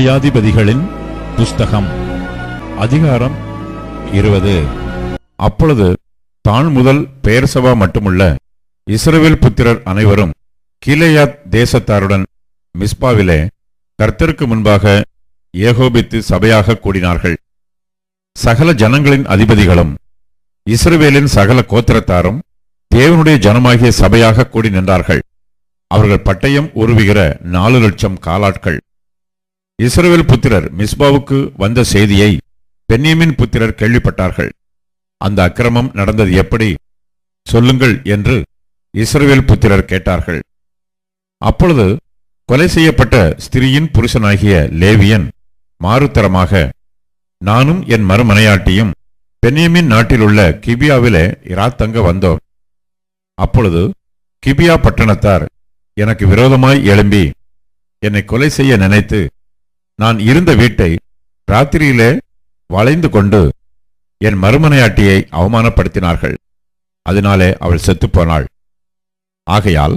நியாயாதிபதிகளின் புஸ்தகம் அதிகாரம் இருபது। அப்பொழுது தான் முதல் பெயர்சபா மட்டுமுள்ள இஸ்ரேல் புத்திரர் அனைவரும் கிலேயாத் தேசத்தாருடன் மிஸ்பாவிலே கர்த்தருக்கு முன்பாக ஏகோபித்து சபையாக கூடினார்கள். சகல ஜனங்களின் அதிபதிகளும் இஸ்ரவேலின் சகல கோத்திரத்தாரும் தேவனுடைய ஜனமாகிய சபையாக கூடி நின்றார்கள். அவர்கள் பட்டயம் உருவுகிற நாலு லட்சம் காலாட்கள். இஸ்ரவேல் புத்திரர் மிஸ்பாவுக்கு வந்த செய்தியை பென்யமின் புத்திரர் கேள்விப்பட்டார்கள். அந்த அக்கிரமம் நடந்தது எப்படி? சொல்லுங்கள் என்று இஸ்ரவேல் புத்திரர் கேட்டார்கள். அப்பொழுது கொலை செய்யப்பட்ட ஸ்திரியின் புருஷனாகிய லேவியன் மாறுத்தரமாக நானும் என் மறுமனையாட்டியும் பென்யமின் நாட்டிலுள்ள கிபியாவிலே இராத்தங்க வந்தோம். அப்பொழுது கிபியா பட்டணத்தார் எனக்கு விரோதமாய் எழும்பி என்னை கொலை செய்ய நினைத்து நான் இருந்த வீட்டை ராத்திரியிலே வளைந்து கொண்டு என் மறுமனையாட்டியை அவமானப்படுத்தினார்கள். அதனாலே அவள் செத்துப்போனாள். ஆகையால்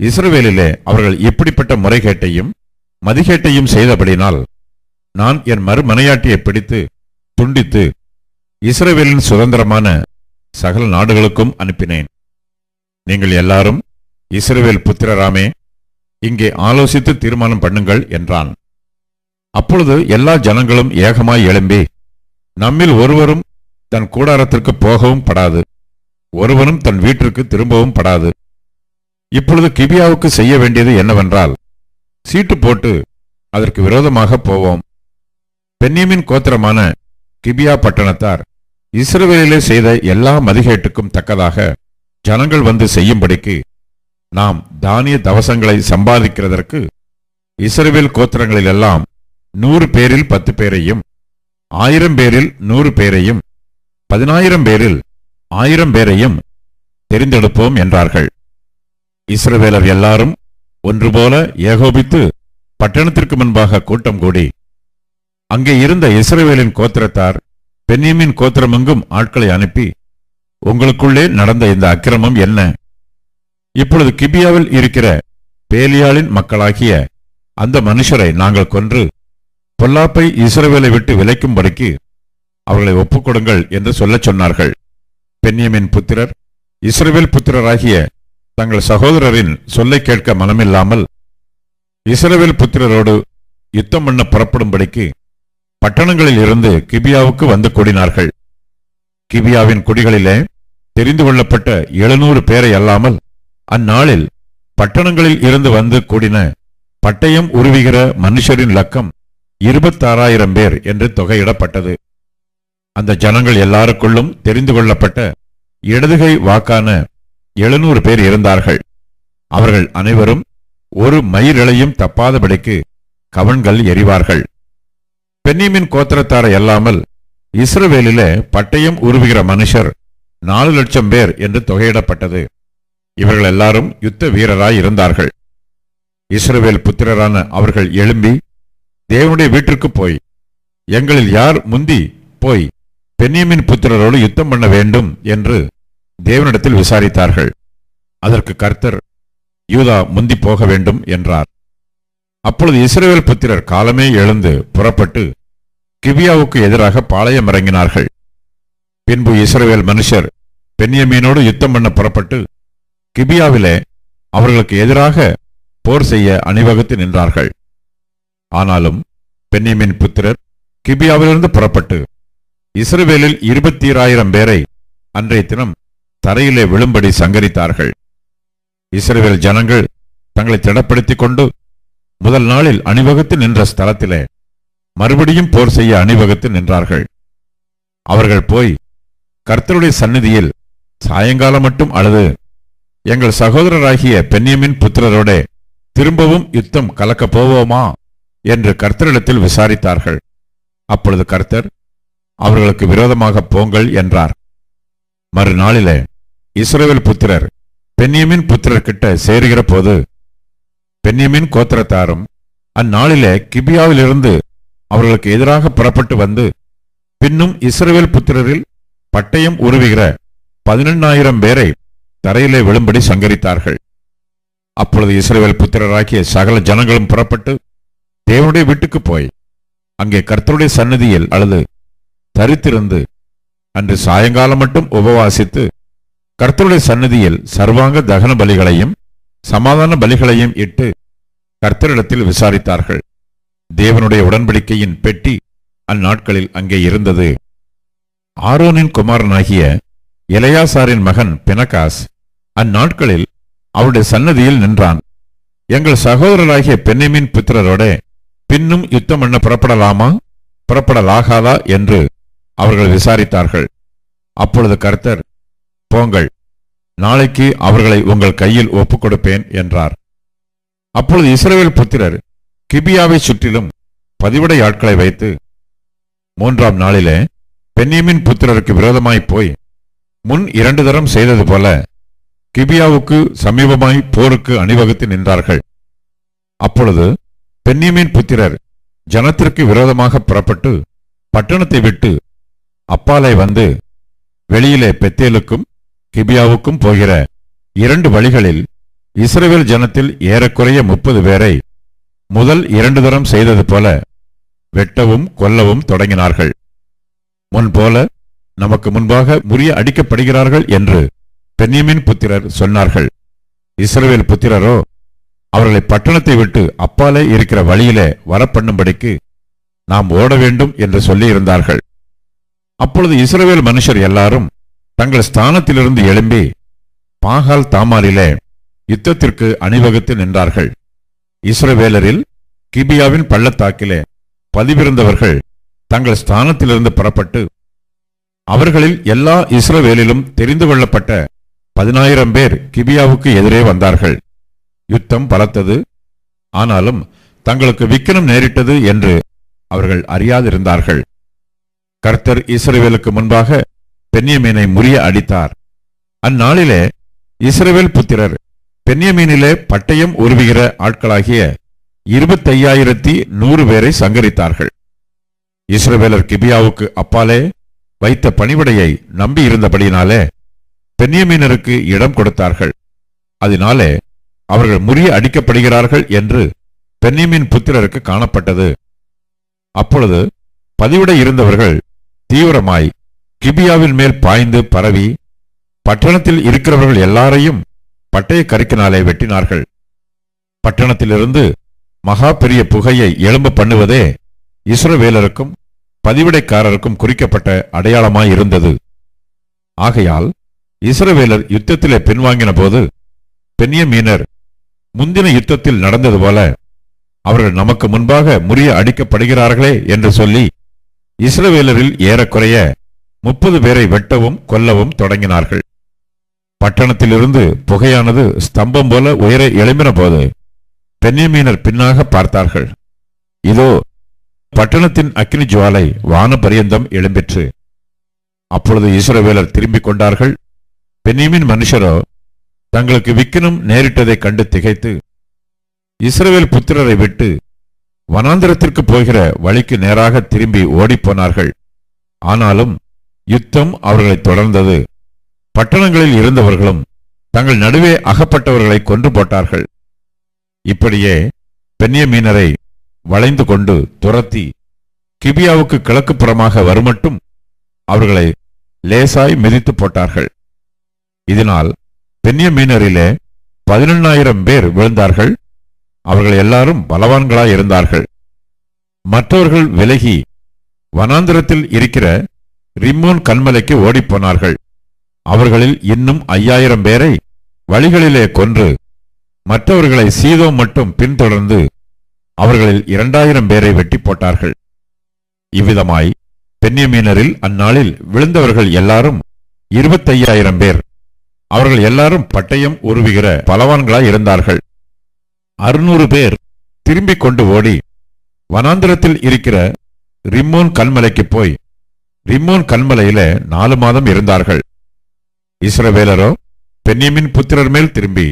இஸ்ரவேலிலே அவர்கள் இப்படிப்பட்ட முறைகேட்டையும் மதிகேட்டையும் செய்தபடினால் நான் என் மறுமனையாட்டியை பிடித்து துண்டித்து இஸ்ரவேலின் சுதந்திரமான சகல நாடுகளுக்கும் அனுப்பினேன். நீங்கள் எல்லாரும் இஸ்ரவேல் புத்திரராமே இங்கே ஆலோசித்து தீர்மானம் பண்ணுங்கள் என்றான். அப்பொழுது எல்லா ஜனங்களும் ஏகமாய் எழும்பி நம்மில் ஒருவரும் தன் கூடாரத்திற்கு போகவும் படாது. ஒருவனும் தன் வீட்டிற்கு திரும்பவும் படாது. இப்பொழுது கிபியாவுக்கு செய்ய வேண்டியது என்னவென்றால் சீட்டு போட்டு அதற்கு விரோதமாக போவோம். பென்யமின் கோத்திரமான கிபியா பட்டணத்தார் இஸ்ரேலிலே செய்த எல்லா மதிகேட்டுக்கும் தக்கதாக ஜனங்கள் வந்து செய்யும்படிக்கு நாம் தானிய தவசங்களை சம்பாதிக்கிறதற்கு இஸ்ரேல் கோத்திரங்களிலெல்லாம் நூறு பேரில் பத்து பேரையும் ஆயிரம் பேரில் நூறு பேரையும் பதினாயிரம் பேரில் ஆயிரம் பேரையும் தெரிந்தெடுப்போம் என்றார்கள். இஸ்ரவேலர் எல்லாரும் ஒன்றுபோல ஏகோபித்து பட்டணத்திற்கு முன்பாக கூட்டம் கூடி அங்கே இருந்த இஸ்ரவேலின் கோத்திரத்தார் பென்யமின் கோத்திரமெங்கும் ஆட்களை அனுப்பி உங்களுக்குள்ளே நடந்த இந்த அக்கிரமம் என்ன? இப்பொழுது கிபியாவில் இருக்கிற பேலியாளின் மக்களாகிய அந்த மனுஷரை நாங்கள் கொன்று பொல்லாப்பை இஸ்ரவேலை விட்டு விலைக்கும்படிக்கு அவர்களை ஒப்புக்கொடுங்கள் என்று சொல்லச் சொன்னார்கள். பெண்ணியமின் புத்திரர் இஸ்ரவேல் புத்திரராகிய தங்கள் சகோதரரின் சொல்லை கேட்க மனமில்லாமல் இஸ்ரவேல் புத்திரரோடு யுத்தம் பண்ண புறப்படும்படிக்கு பட்டணங்களில் இருந்து கிபியாவுக்கு வந்து கூடினார்கள். கிபியாவின் குடிகளிலே தெரிந்து கொள்ளப்பட்ட எழுநூறு பேரை அல்லாமல் அந்நாளில் பட்டணங்களில் இருந்து வந்து கூடின பட்டயம் உருவுகிற மனுஷரின் லக்கம் இருபத்தாறாயிரம் பேர் என்று தொகையிடப்பட்டது. அந்த ஜனங்கள் எல்லாருக்குள்ளும் தெரிந்து கொள்ளப்பட்ட இடதுகை வாக்கான எழுநூறு பேர் இருந்தார்கள். அவர்கள் அனைவரும் ஒரு மயிரிழையும் தப்பாதபடிக்கு கவன்கள் எறிவார்கள். பென்னிமின் கோத்திரத்தாரை அல்லாமல் இஸ்ரவேலிலே பட்டயம் உருவுகிற மனுஷர் நாலு லட்சம் பேர் என்று தொகையிடப்பட்டது. இவர்கள் எல்லாரும் யுத்த வீரராய் இருந்தார்கள். இஸ்ரவேல் புத்திரரான அவர்கள் எழும்பி தேவனுடைய வீட்டிற்கு போய் எங்களில் யார் முந்தி போய் பெண்ணியமின் புத்திரரோடு யுத்தம் பண்ண வேண்டும் என்று தேவனிடத்தில் விசாரித்தார்கள். அதற்கு கர்த்தர் யூதா முந்தி போக வேண்டும் என்றார். அப்பொழுது இஸ்ரேல் புத்திரர் காலமே எழுந்து புறப்பட்டு கிபியாவுக்கு எதிராக பாளையம் இறங்கினார்கள். பின்பு இஸ்ரேல் மனுஷர் பெண்ணியமீனோடு யுத்தம் பண்ண புறப்பட்டு கிபியாவிலே அவர்களுக்கு எதிராக போர் செய்ய அணிவகுத்து நின்றார்கள். ஆனாலும் பென்யமின் புத்திரர் கிபியாவிலிருந்து புறப்பட்டு இஸ்ரவேலில் ஆயிரம் பேரை அன்றைய தினம் தரையிலே விழும்படி சங்கரித்தார்கள். இஸ்ரவேல் ஜனங்கள் தங்களை திடப்படுத்திக் கொண்டு முதல் நாளில் அணிவகுத்து நின்ற ஸ்தலத்திலே மறுபடியும் போர் செய்ய அணிவகுத்து நின்றார்கள். அவர்கள் போய் கர்த்தருடைய சந்நிதியில் சாயங்காலம் மட்டும் அழுது எங்கள் சகோதரராகிய பென்யமின் புத்திரரோட திரும்பவும் யுத்தம் கலக்கப் போவோமா? என்று கர்த்தரிடத்தில் விசாரித்தார்கள். அப்பொழுது கர்த்தர் அவர்களுக்கு விரோதமாக போங்கள் என்றார். மறுநாளிலே இஸ்ரவேல் புத்திரர் பென்யமின் புத்திரர் கிட்ட சேருகிற போது பென்யமின் கோத்திரத்தாரும் அந்நாளிலே கிபியாவிலிருந்து அவர்களுக்கு எதிராக புறப்பட்டு வந்து பின்னும் இஸ்ரவேல் புத்திரரில் பட்டயம் உருவுகிற பதினெண்ணாயிரம் பேரை தரையிலே விழும்படி சங்கரித்தார்கள். அப்பொழுது இஸ்ரவேல் புத்திரராகிய சகல ஜனங்களும் புறப்பட்டு தேவனுடைய வீட்டுக்கு போய் அங்கே கர்த்தருடைய சன்னதியில் அல்லது தரித்திருந்து அன்று சாயங்காலம் மட்டும் உபவாசித்து கர்த்தருடைய சன்னதியில் சர்வாங்க தகன பலிகளையும் சமாதான பலிகளையும் இட்டு கர்த்தரிடத்தில் விசாரித்தார்கள். தேவனுடைய உடன்படிக்கையின் பெட்டி அந்நாட்களில் அங்கே இருந்தது. ஆரோனின் குமாரனாகிய இளையாசாரின் மகன் பினகாஸ் அந்நாட்களில் அவருடைய சன்னதியில் நின்றான். எங்கள் சகோதரராகிய பெண்ணிமின் புத்திரரோட பின்னும் யுத்தம் பண்ண புறப்படலாமா? புறப்படலாகாதா? என்று அவர்கள் விசாரித்தார்கள். அப்பொழுது கர்த்தர் போங்கள் நாளைக்கு அவர்களை உங்கள் கையில் ஒப்புக் கொடுப்பேன் என்றார். அப்பொழுது இஸ்ரேல் புத்திரர் கிபியாவை சுற்றிலும் பதிவிடை ஆட்களை வைத்து மூன்றாம் நாளிலே பென்யமின் புத்திரருக்கு விரோதமாய் போய் முன் இரண்டு தரம் செய்தது போல கிபியாவுக்கு சமீபமாய் போருக்கு அணிவகுத்து நின்றார்கள். அப்பொழுது பென்யமின் புத்திரர் ஜனத்திற்கு விரோதமாக புறப்பட்டு பட்டணத்தை விட்டு அப்பாலை வந்து வெளியிலே பெத்தேலுக்கும் கிபியாவுக்கும் போகிற இரண்டு வழிகளில் இஸ்ரேல் ஜனத்தில் ஏறக்குறைய முப்பது பேரை முதல் இரண்டு தரம் செய்தது போல வெட்டவும் கொல்லவும் தொடங்கினார்கள். முன்போல நமக்கு முன்பாக முறிய அடிக்கப்படுகிறார்கள் என்று பென்யமின் புத்திரர் சொன்னார்கள். இஸ்ரேல் புத்திரரோ அவர்களை பட்டணத்தை விட்டு அப்பாலே இருக்கிற வழியிலே வரப்பண்ணும்படிக்கு நாம் ஓட வேண்டும் என்று சொல்லியிருந்தார்கள். அப்பொழுது இஸ்ரவேல் மனுஷர் எல்லாரும் தங்கள் ஸ்தானத்திலிருந்து எழும்பி பாகால் தாமாரிலே யுத்தத்திற்கு அணிவகுத்து நின்றார்கள். இஸ்ரவேலரில் கிபியாவின் பள்ளத்தாக்கிலே பதிவிருந்தவர்கள் தங்கள் ஸ்தானத்திலிருந்து புறப்பட்டு அவர்களில் எல்லா இஸ்ரவேலிலும் தெரிந்து கொள்ளப்பட்ட பதினாயிரம் பேர் கிபியாவுக்கு எதிரே வந்தார்கள். யுத்தம் பலத்தது. ஆனாலும் தங்களுக்கு விக்கனம் நேரிட்டது என்று அவர்கள் அறியாதிருந்தார்கள். கர்த்தர் இஸ்ரவேலுக்கு முன்பாக பென்யமீனை முறிய அடித்தார். அந்நாளிலே இஸ்ரவேல் புத்திரர் பென்யமீனிலே பட்டயம் உருவுகிற ஆட்களாகிய இருபத்தையாயிரத்தி நூறு பேரை சங்கரித்தார்கள். இஸ்ரவேலர் கிபியாவுக்கு அப்பாலே வைத்த பணிவிடையை நம்பியிருந்தபடியினாலே பென்யமீனருக்கு இடம் கொடுத்தார்கள். அதனாலே அவர்கள் முறிய அடிக்கப்படுகிறார்கள் என்று பென்யமின் புத்திரருக்கு காணப்பட்டது. அப்பொழுது பதிவிட இருந்தவர்கள் தீவிரமாய் கிபியாவின் மேல் பாய்ந்து பரவி பட்டணத்தில் இருக்கிறவர்கள் எல்லாரையும் பட்டய கருக்கினாலே வெட்டினார்கள். பட்டணத்திலிருந்து மகா பெரிய புகையை எழும்ப பண்ணுவதே இஸ்ரவேலருக்கும் பதிவிடைக்காரருக்கும் குறிக்கப்பட்ட அடையாளமாயிருந்தது. ஆகையால் இஸ்ரவேலர் யுத்தத்திலே பின்வாங்கின போது பெண்ணிய மீனர் முந்தின யுத்தத்தில் நடந்தது போல அவர்கள் நமக்கு முன்பாக முறிய அடிக்கப்படுகிறார்களே என்று சொல்லி இஸ்ரவேலரில் ஏறக்குறைய முப்பது பேரை வெட்டவும் கொல்லவும் தொடங்கினார்கள். பட்டணத்திலிருந்து புகையானது ஸ்தம்பம் போல உயர எழும்பின போது பெண்ணியமீனர் பின்னாக பார்த்தார்கள். இதோ பட்டணத்தின் அக்கினி ஜுவாலை வானபரியந்தம் எழும்பிற்று. அப்பொழுது இஸ்ரவேலர் திரும்பிக் கொண்டார்கள். பெண்ணியமின் மனுஷரோ தங்களுக்கு விக்கினம் நேரிட்டதைக் கண்டு திகைத்து இஸ்ரவேல் புத்திரரை விட்டு வனாந்திரத்திற்கு போகிற வழிக்கு நேராக திரும்பி ஓடிப்போனார்கள். ஆனாலும் யுத்தம் அவர்களை தொடர்ந்தது. பட்டணங்களில் இருந்தவர்களும் தங்கள் நடுவே அகப்பட்டவர்களை கொன்று போட்டார்கள். இப்படியே பென்யமீனரை வளைந்து கொண்டு துரத்தி கிபியாவுக்கு கிழக்கு புறமாக வருமட்டும் அவர்களை லேசாய் மிதித்து போட்டார்கள். இதனால் பெண்யமீனரிலே பதினெண்ணாயிரம் பேர் விழுந்தார்கள். அவர்கள் எல்லாரும் பலவான்களாய் இருந்தார்கள். மற்றவர்கள் விலகி வனாந்திரத்தில் இருக்கிற ரிம்மோன் கண்மலைக்கு ஓடிப்போனார்கள். அவர்களில் இன்னும் ஐயாயிரம் பேரை வழிகளிலே கொன்று மற்றவர்களை சீதோ மட்டும் பின்தொடர்ந்து அவர்களில் இரண்டாயிரம் பேரை வெட்டி போட்டார்கள். இவ்விதமாய் பெண்ணியமீனரில் அந்நாளில் விழுந்தவர்கள் எல்லாரும் இருபத்தையாயிரம் பேர். அவர்கள் எல்லாரும் பட்டயம் உருவுகிற பலவான்களாய் இருந்தார்கள். அறுநூறு பேர் திரும்பிக் கொண்டு ஓடி வனாந்திரத்தில் இருக்கிற ரிம்மோன் கல்மலைக்கு போய் ரிம்மோன் கல்மலையில நாலு மாதம் இருந்தார்கள். இஸ்ரவேலரோ பெண்ணியமின் புத்திரர் மேல் திரும்பி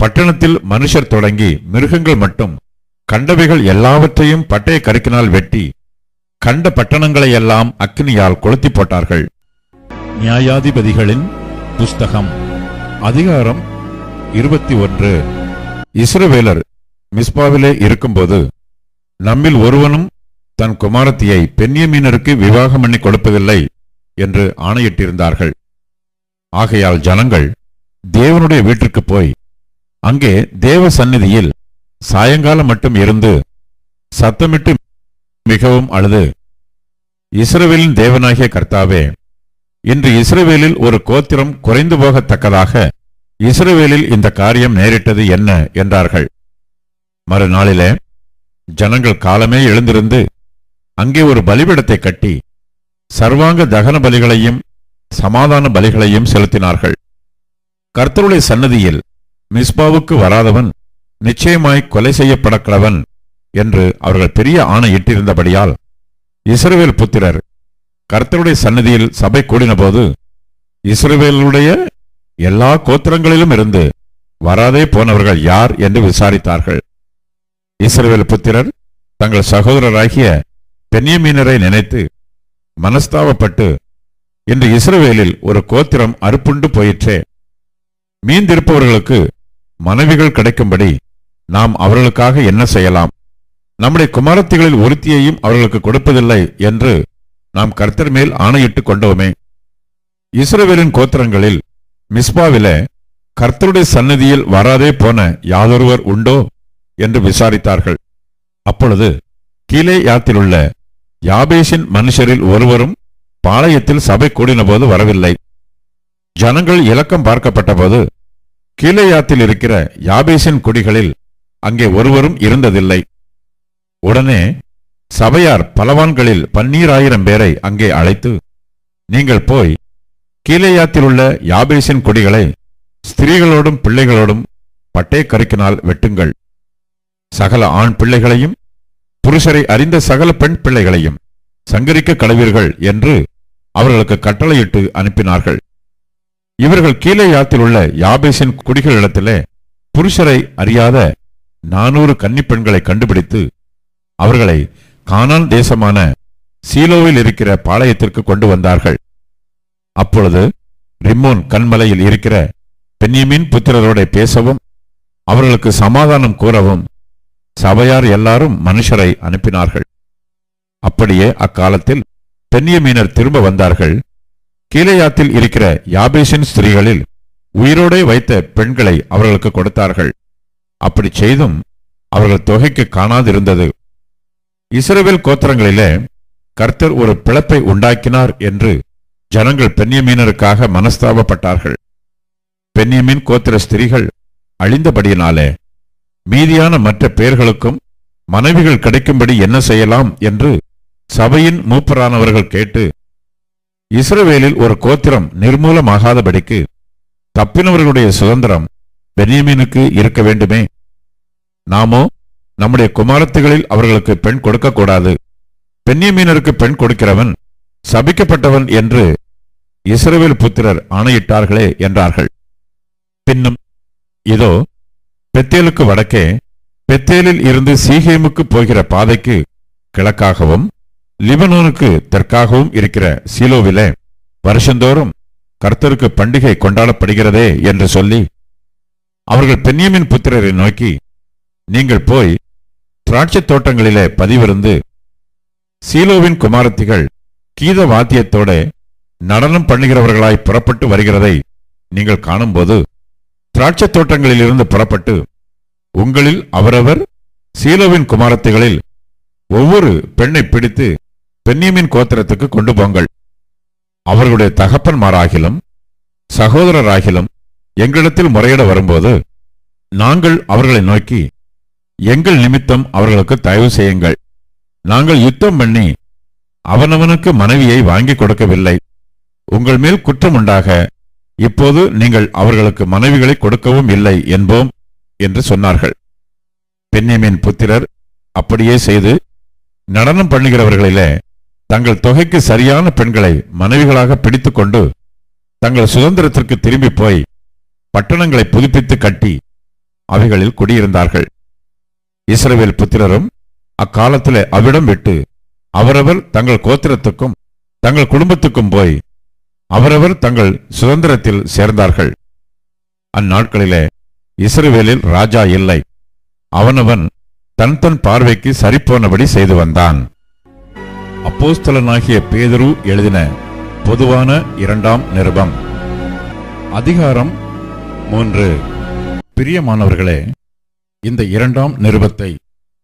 பட்டணத்தில் மனுஷர் தொடங்கி மிருகங்கள் மட்டும் கண்டவைகள் எல்லாவற்றையும் பட்டய கருக்கினால் வெட்டி கண்ட பட்டணங்களை எல்லாம் அக்னியால் கொளுத்தி போட்டார்கள். நியாயாதிபதிகளின் புஸ்தகம். அதிகாரம் இருபத்தி ஒன்று. இஸ்ரவேலர் மிஸ்பாவிலே இருக்கும்போது நம்மில் ஒருவனும் தன் குமாரத்தியை பெண்யமீனருக்கு விவாகம் பண்ணி கொடுப்பதில்லை என்று ஆணையிட்டிருந்தார்கள். ஆகையால் ஜனங்கள் தேவனுடைய வீட்டிற்கு போய் அங்கே தேவ சந்நிதியில் சாயங்காலம் மட்டும் இருந்து சத்தமிட்டு மிகவும் அழுது இஸ்ரவேலின் தேவனாகிய கர்த்தாவே இன்று இஸ்ரவேலில் ஒரு கோத்திரம் குறைந்து போகத்தக்கதாக இஸ்ரவேலில் இந்த காரியம் நேரிட்டது என்ன என்றார்கள். மறுநாளிலே ஜனங்கள் காலமே எழுந்திருந்து அங்கே ஒரு பலிபிடத்தை கட்டி சர்வாங்க தகன பலிகளையும் சமாதான பலிகளையும் செலுத்தினார்கள். கர்த்தருடைய சன்னதியில் மிஸ்பாவுக்கு வராதவன் நிச்சயமாய் கொலை செய்யப்படக்கலவன் என்று அவர்கள் பெரிய ஆணையிட்டிருந்தபடியால் இஸ்ரவேல் புத்திரர் கர்த்தருடைய சன்னதியில் சபை கூடினபோது இஸ்ரவேலுடைய எல்லா கோத்திரங்களிலும் இருந்து வராதே போனவர்கள் யார் என்று விசாரித்தார்கள். இஸ்ரவேல் புத்திரர் தங்கள் சகோதரராகிய பெண்ணியமீனரை நினைத்து மனஸ்தாபப்பட்டு இன்று இஸ்ரவேலில் ஒரு கோத்திரம் அறுப்புண்டு போயிற்றே. மீந்திருப்பவர்களுக்கு மனைவிகள் கிடைக்கும்படி நாம் அவர்களுக்காக என்ன செய்யலாம்? நம்முடைய குமாரத்திகளில் ஒருத்தியையும் அவர்களுக்கு கொடுப்பதில்லை என்று நாம் கர்த்தர் மேல் ஆணையிட்டுக் கொண்டோமே. இஸ்ரவேலின் கோத்திரங்களில் மிஸ்பாவிலே கர்த்தருடைய சன்னதியில் வராதே போன யாதொருவர் உண்டோ என்று விசாரித்தார்கள். அப்பொழுது கீழே யாத்திலுள்ள யாபேஷின் மனுஷரில் ஒருவரும் பாளையத்தில் சபை கூடினபோது வரவில்லை. ஜனங்கள் இலக்கம் பார்க்கப்பட்டபோது கீழேயாத்தில் இருக்கிற யாபேசின் குடிகளில் அங்கே ஒருவரும் இருந்ததில்லை. உடனே சபையார் பலவான்களில் பன்னீராயிரம் பேரை அங்கே அழைத்து நீங்கள் போய் கீழேயாத்திலுள்ள யாபேசின் கொடிகளை ஸ்திரீகளோடும் பிள்ளைகளோடும் பட்டே கருக்கினால் வெட்டுங்கள். சகல ஆண் பிள்ளைகளையும் புருஷரை அறிந்த சகல பெண் பிள்ளைகளையும் சங்கரிக்க கடவீர்கள் என்று அவர்களுக்கு கட்டளையிட்டு அனுப்பினார்கள். இவர்கள் கீழே யாத்தில் உள்ள யாபேசின் குடிகளிடத்திலே புருஷரை அறியாத நானூறு கன்னிப்பெண்களை கண்டுபிடித்து அவர்களை கானான் தேசமான சீலோவில் இருக்கிற பாளையத்திற்கு கொண்டு வந்தார்கள். அப்பொழுது ரிம்மோன் கண்மலையில் இருக்கிற பென்யமின் புத்திரரோட பேசவும் அவர்களுக்கு சமாதானம் கூறவும் சபையார் எல்லாரும் மனுஷரை அனுப்பினார்கள். அப்படியே அக்காலத்தில் பென்யமீனர் திரும்ப வந்தார்கள். கீழையாத்தில் இருக்கிற யாபேசின் ஸ்திரீகளில் உயிரோடே வைத்த பெண்களை அவர்களுக்கு கொடுத்தார்கள். அப்படி செய்தும் அவர்கள் தொகைக்கு காணாதிருந்தது. இஸ்ரவேல் கோத்திரங்களிலே கர்த்தர் ஒரு பிளப்பை உண்டாக்கினார் என்று ஜனங்கள் பென்யமீனருக்காக மனஸ்தாபப்பட்டார்கள். பென்யமீன் கோத்திர ஸ்திரீகள் அழிந்தபடியினாலே மீதியான மற்ற பேர்களுக்கும் மனைவிகள் கிடைக்கும்படி என்ன செய்யலாம் என்று சபையின் மூப்பரானவர்கள் கேட்டு இஸ்ரவேலில் ஒரு கோத்திரம் நிர்மூலமாகாதபடிக்கு தப்பினவர்களுடைய சுதந்திரம் பென்யமீனுக்கு இருக்க வேண்டுமே. நாமோ நம்முடைய குமாரத்துகளில் அவர்களுக்கு பெண் கொடுக்கக்கூடாது. பெண்ணியமீனருக்கு பெண் கொடுக்கிறவன் சபிக்கப்பட்டவன் என்று இஸ்ரவேல் புத்திரர் ஆணையிட்டார்களே என்றார்கள். பின்னும் இதோ பெத்தேலுக்கு வடக்கே பெத்தேலில் இருந்து சீகேமுக்கு போகிற பாதைக்கு கிழக்காகவும் லிபனோனுக்கு தெற்காகவும் இருக்கிற சீலோவிலே வருஷந்தோறும் கர்த்தருக்கு பண்டிகை கொண்டாடப்படுகிறதே என்று சொல்லி அவர்கள் பெண்ணியமின் புத்திரரை நோக்கி நீங்கள் போய் திராட்சைத் தோட்டங்களிலே பதிவிருந்து சீலோவின் குமாரத்திகள் கீத வாத்தியத்தோட நடனம் பண்ணுகிறவர்களாய் புறப்பட்டு வருகிறதை நீங்கள் காணும்போது திராட்சைத் தோட்டங்களிலிருந்து புறப்பட்டு உங்களில் அவரவர் சீலோவின் குமாரத்திகளில் ஒவ்வொரு பெண்ணை பிடித்து பெண்ணியமின் கோத்திரத்துக்கு கொண்டு போங்கள். அவர்களுடைய தகப்பன்மாராகிலும் சகோதரராகிலும் எங்களிடத்தில் முறையிட வரும்போது நாங்கள் அவர்களை நோக்கி எங்கள் நிமித்தம் அவர்களுக்கு தயவு செய்யுங்கள். நாங்கள் யுத்தம் பண்ணி அவனவனுக்கு மனைவியை வாங்கி கொடுக்கவில்லை. உங்கள் மேல் குற்றம் உண்டாக இப்போது நீங்கள் அவர்களுக்கு மனைவிகளை கொடுக்கவும் இல்லை என்போம் என்று சொன்னார்கள். பென்யமின் புத்திரர் அப்படியே செய்து நடனம் பண்ணுகிறவர்களிலே தங்கள் தொகைக்கு சரியான பெண்களை மனைவிகளாக பிடித்துக்கொண்டு தங்கள் சுதந்திரத்திற்கு திரும்பி போய் பட்டணங்களை புதுப்பித்து கட்டி அவைகளில் குடியிருந்தார்கள். இஸ்ரவேல் புத்திரரும் அக்காலத்தில் அவ்விடம் விட்டு அவரவர் தங்கள் கோத்திரத்துக்கும் தங்கள் குடும்பத்துக்கும் போய் அவரவர் தங்கள் சுதந்திரத்தில் சேர்ந்தார்கள். அந்நாட்களிலே இஸ்ரவேலில் ராஜா இல்லை. அவனவன் தன் தன் பார்வைக்கு சரிப்போனபடி செய்து வந்தான். அப்போஸ்தலனாகிய பேதரு எழுதின பொதுவான இரண்டாம் நிருபம். அதிகாரம் மூன்று. பிரியமானவர்களே இந்த இரண்டாம் நிருபத்தை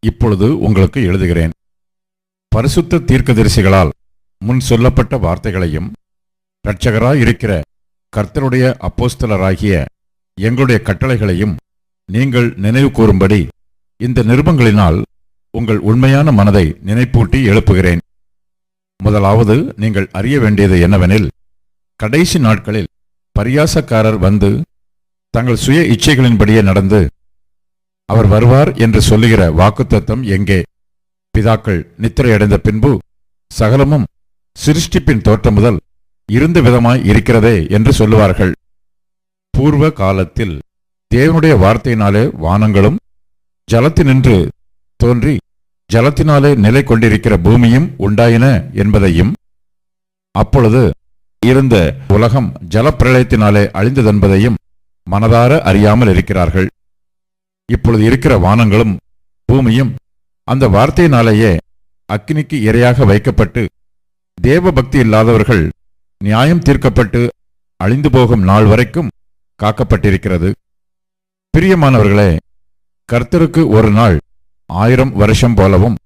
இப்பொழுது உங்களுக்கு எழுதுகிறேன். பரிசுத்த தீர்க்கதரிசிகளால் முன் சொல்லப்பட்ட வார்த்தைகளையும் இரட்சகராயிருக்கிற கர்த்தருடைய அப்போஸ்தலராகிய எங்களுடைய கட்டளைகளையும் நீங்கள் நினைவு கூறும்படி இந்த நிருபங்களினால் உங்கள் உண்மையான மனதை நினைப்பூட்டி எழுப்புகிறேன். முதலாவது நீங்கள் அறிய வேண்டியது என்னவெனில் கடைசி நாட்களில் பரியாசக்காரர் வந்து தங்கள் சுய இச்சைகளின்படியே நடந்து அவர் வருவார் என்று சொல்லுகிற வாக்குத்தத்தம் எங்கே? பிதாக்கள் நித்திரையடைந்த பின்பு சகலமும் சிருஷ்டிப்பின் தோற்றம் முதல் இருந்த விதமாய் இருக்கிறதே என்று சொல்லுவார்கள். பூர்வ காலத்தில் தேவனுடைய வார்த்தையினாலே வானங்களும் ஜலத்தினின்று தோன்றி ஜலத்தினாலே நிலை கொண்டிருக்கிற பூமியும் உண்டாயின என்பதையும் அப்பொழுது இருந்த உலகம் ஜலப்பிரளயத்தினாலே அழிந்ததென்பதையும் மனதார அறியாமல் இருக்கிறார்கள். இப்பொழுது இருக்கிற வானங்களும் பூமியும் அந்த வார்த்தையினாலேயே அக்னிக்கு இரையாக வைக்கப்பட்டு தேவ பக்தி இல்லாதவர்கள் நியாயம் தீர்க்கப்பட்டு அழிந்து போகும் நாள் வரைக்கும் காக்கப்பட்டிருக்கிறது. பிரியமானவர்களே கர்த்தருக்கு ஒரு நாள் ஆயிரம் வருஷம் போலவும்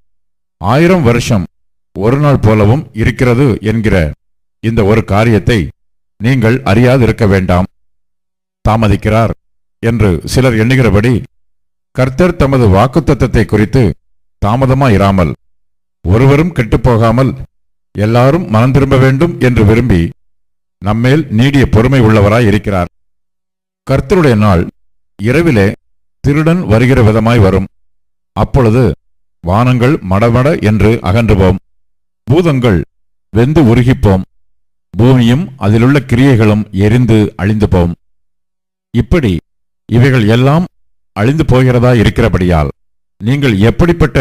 ஆயிரம் வருஷம் ஒரு நாள் போலவும் இருக்கிறது என்கிற இந்த ஒரு காரியத்தை நீங்கள் அறியாதிருக்க வேண்டாம். தாமதிக்கிறார் என்று சிலர் எண்ணுகிறபடி கர்த்தர் தமது வாக்குத்தத்தத்தை குறித்து தாமதமாயிராமல் ஒருவரும் கெட்டுப்போகாமல் எல்லாரும் மனம் திரும்ப வேண்டும் என்று விரும்பி நம்மேல் நீடிய பொறுமை உள்ளவராய் இருக்கிறார். கர்த்தருடைய நாள் இரவிலே திருடன் வருகிற விதமாய் வரும். அப்பொழுது வானங்கள் மடமட என்று அகன்றுவோம். பூதங்கள் வெந்து உருகிப்போம். பூமியும் அதிலுள்ள கிரியைகளும் எரிந்து அழிந்து போம் இப்படி இவைகள் எல்லாம் அழிந்து போகிறதா இருக்கிறபடியால் நீங்கள் எப்படிப்பட்ட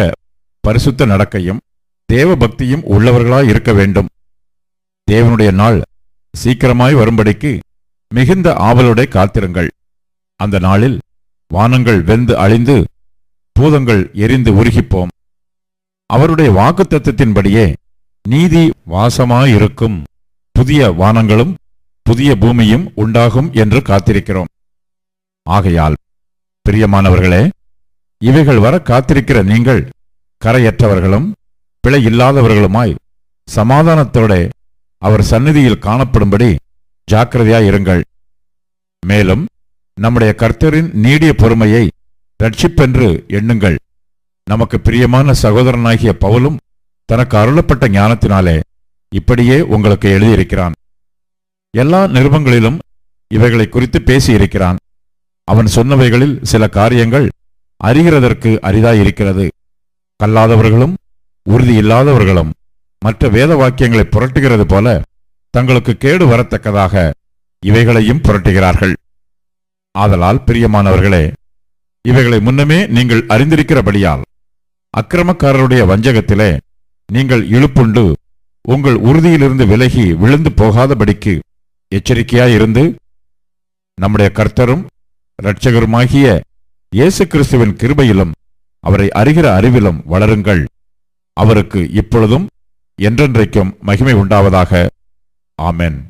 பரிசுத்த நடக்கையும் தேவ பக்தியும் உள்ளவர்களாய் இருக்க வேண்டும். தேவனுடைய நாள் சீக்கிரமாய் வரும்படிக்கு மிகுந்த ஆவலோட காத்திருங்கள். அந்த நாளில் வானங்கள் வெந்து அழிந்து பூதங்கள் எரிந்து உருகிப்போம். அவருடைய வாக்குத்தத்தத்தின்படியே நீதி வாசமாயிருக்கும். புதிய வானங்களும் புதிய பூமியும் உண்டாகும் என்று காத்திருக்கிறோம். ஆகையால் பிரியமானவர்களே இவைகள் வர காத்திருக்கிற நீங்கள் கரையற்றவர்களும் பிழை இல்லாதவர்களுமாய் சமாதானத்தோட அவர் சந்நிதியில் காணப்படும்படி ஜாக்கிரதையாயிருங்கள் மேலும் நம்முடைய கர்த்தரின் நீடிய பொறுமையை ரட்சிப்பென்று எண்ணுங்கள். நமக்கு பிரியமான சகோதரனாகிய பவுலும் தனக்கு அருளப்பட்ட ஞானத்தினாலே இப்படியே உங்களுக்கு எழுதியிருக்கிறான். எல்லா நிருபங்களிலும் இவைகளை குறித்து பேசியிருக்கிறான். அவன் சொன்னவைகளில் சில காரியங்கள் அறிகிறதற்கு அரிதாயிருக்கிறது. கல்லாதவர்களும் உறுதி இல்லாதவர்களும் மற்ற வேத வாக்கியங்களை புரட்டுகிறது போல தங்களுக்கு கேடு வரத்தக்கதாக இவைகளையும் புரட்டுகிறார்கள். ஆதலால் பிரியமானவர்களே இவைகளை முன்னமே நீங்கள் அறிந்திருக்கிறபடியால் அக்கிரமக்காரருடைய வஞ்சகத்திலே நீங்கள் இழுப்புண்டு உங்கள் உறுதியிலிருந்து விலகி விழுந்து போகாதபடிக்கு எச்சரிக்கையாயிருந்து நம்முடைய கர்த்தரும் இரட்சகருமாகிய இயேசு கிறிஸ்துவின் கிருபையிலும் அவரை அறிகிற அறிவிலும் வளருங்கள். அவருக்கு இப்பொழுதும் என்றென்றைக்கும் மகிமை உண்டாவதாக. ஆமென்.